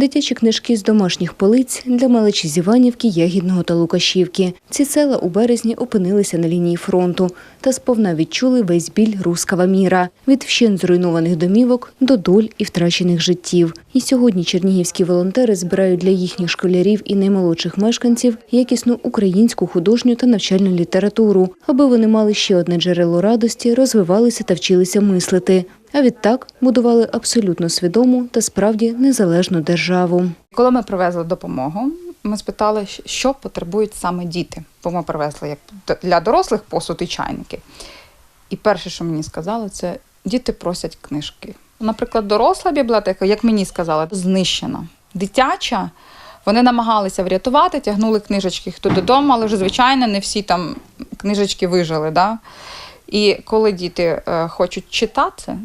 Дитячі книжки з домашніх полиць для малечі з Іванівки, Ягідного та Лукашівки. Ці села у березні опинилися на лінії фронту та сповна відчули весь біль рускава міра від вщент зруйнованих домівок до доль і втрачених життів. І сьогодні чернігівські волонтери збирають для їхніх школярів і наймолодших мешканців якісну українську художню та навчальну літературу, аби вони мали ще одне джерело радості, розвивалися та вчилися мислити. А відтак будували абсолютно свідому та справді незалежну державу. Коли ми привезли допомогу, ми спитали, що потребують саме діти. Бо ми привезли як для дорослих посуд і чайники. І перше, що мені сказали, це діти просять книжки. Наприклад, доросла бібліотека, як мені сказали, знищена. Дитяча, вони намагалися врятувати, тягнули книжечки хто додому, але вже, звичайно, не всі там книжечки вижили. Да? І коли діти е, хочуть читати,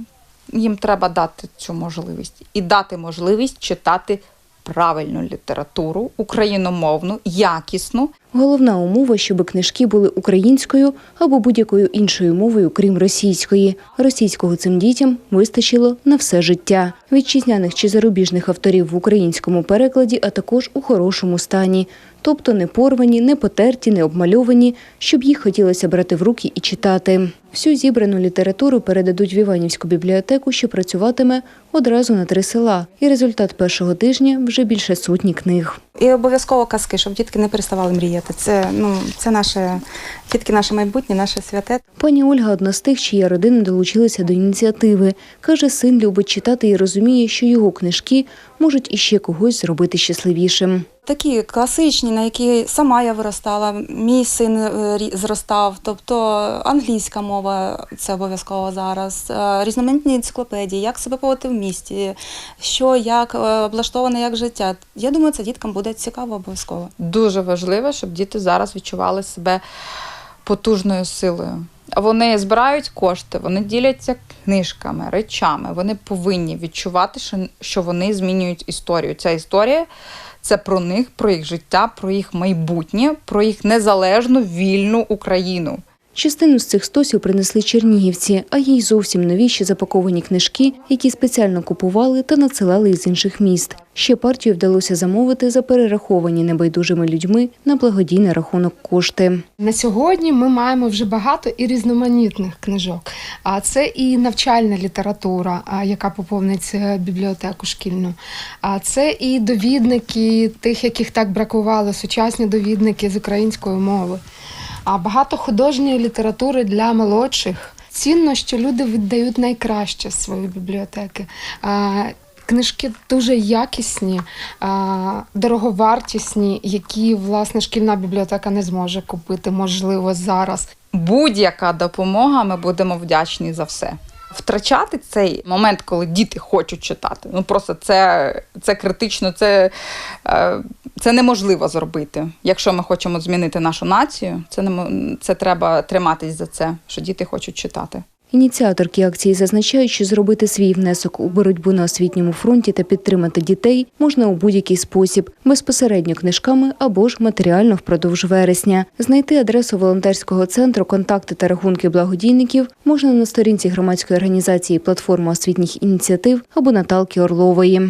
їм треба дати цю можливість і дати можливість читати правильну літературу, україномовну, якісну. Головна умова, щоб книжки були українською або будь-якою іншою мовою, крім російської. Російського цим дітям вистачило на все життя. Вітчизняних чи зарубіжних авторів в українському перекладі, а також у хорошому стані. Тобто не порвані, не потерті, не обмальовані, щоб їх хотілося брати в руки і читати. Всю зібрану літературу передадуть в Іванівську бібліотеку, що працюватиме одразу на три села. І результат першого тижня вже більше сотні книг. І обов'язково казки, щоб дітки не переставали мріяти. Це ну це наше дітки, наше майбутнє, наше святе. Пані Ольга одна з тих, чия родина долучилася до ініціативи. Каже, син любить читати і розуміє, що його книжки можуть іще когось зробити щасливішим. Такі класичні, на які сама я виростала, мій син е, зростав, тобто англійська мова це обов'язково зараз, е, різноманітні енциклопедії, як себе поводити в місті, що як е, облаштоване як життя. Я думаю, це діткам буде цікаво обов'язково. Дуже важливо, щоб діти зараз відчували себе потужною силою. Вони збирають кошти, вони діляться книжками, речами. Вони повинні відчувати, що, вони змінюють історію. Ця історія це про них, про їх життя, про їх майбутнє, про їх незалежну вільну Україну. Частину з цих стосів принесли чернігівці, а їй зовсім новіші запаковані книжки, які спеціально купували та надсилали із інших міст. Ще партію вдалося замовити за перераховані небайдужими людьми на благодійний рахунок кошти. На сьогодні ми маємо вже багато і різноманітних книжок. А це і навчальна література, яка поповнить е, бібліотеку шкільну. А це і довідники, тих, яких так бракувало, сучасні довідники з української мови. А багато художньої літератури для молодших. Цінно, що люди віддають найкраще з своєї бібліотеки. Книжки дуже якісні, дороговартісні, які власне шкільна бібліотека не зможе купити, можливо, зараз. Будь-яка допомога, ми будемо вдячні за все. Втрачати цей момент, коли діти хочуть читати. Ну просто це, це критично, це, е, це неможливо зробити. Якщо ми хочемо змінити нашу націю, це не це треба триматись за це, що діти хочуть читати. Ініціаторки акції зазначають, що зробити свій внесок у боротьбу на освітньому фронті та підтримати дітей можна у будь-який спосіб безпосередньо книжками або ж матеріально впродовж вересня. Знайти адресу волонтерського центру, контакти та рахунки благодійників можна на сторінці громадської організації Платформа освітніх ініціатив або Наталки Орлової.